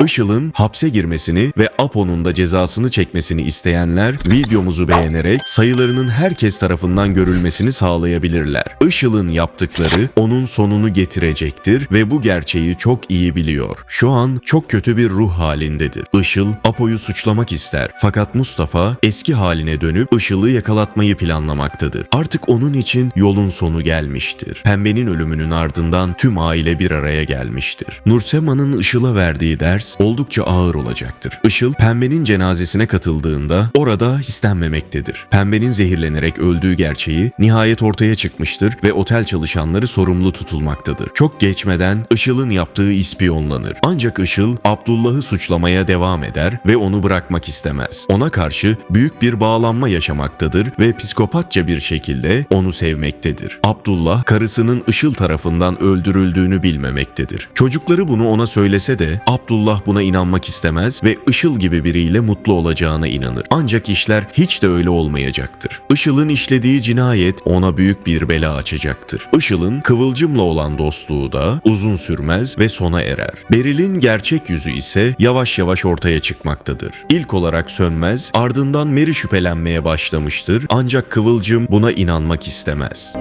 Işıl'ın hapse girmesini ve Apo'nun da cezasını çekmesini isteyenler videomuzu beğenerek sayılarının herkes tarafından görülmesini sağlayabilirler. Işıl'ın yaptıkları onun sonunu getirecektir ve bu gerçeği çok iyi biliyor. Şu an çok kötü bir ruh halindedir. Işıl Apo'yu suçlamak ister fakat Mustafa eski haline dönüp Işıl'ı yakalatmayı planlamaktadır. Artık onun için yolun sonu gelmiştir. Pembenin ölümünün ardından tüm aile bir araya gelmiştir. Nursema'nın Işıl'a verdiği ders oldukça ağır olacaktır. Işıl Pembe'nin cenazesine katıldığında orada istenmemektedir. Pembe'nin zehirlenerek öldüğü gerçeği nihayet ortaya çıkmıştır ve otel çalışanları sorumlu tutulmaktadır. Çok geçmeden Işıl'ın yaptığı ispiyonlanır. Ancak Işıl Abdullah'ı suçlamaya devam eder ve onu bırakmak istemez. Ona karşı büyük bir bağlanma yaşamaktadır ve psikopatça bir şekilde onu sevmektedir. Abdullah karısının Işıl tarafından öldürüldüğünü bilmemektedir. Çocukları bunu ona söylese de Abdullah buna inanmak istemez ve Işıl gibi biriyle mutlu olacağına inanır. Ancak işler hiç de öyle olmayacaktır. Işıl'ın işlediği cinayet ona büyük bir bela açacaktır. Işıl'ın Kıvılcım'la olan dostluğu da uzun sürmez ve sona erer. Beril'in gerçek yüzü ise yavaş yavaş ortaya çıkmaktadır. İlk olarak sönmez, ardından Meri şüphelenmeye başlamıştır ancak Kıvılcım buna inanmak istemez.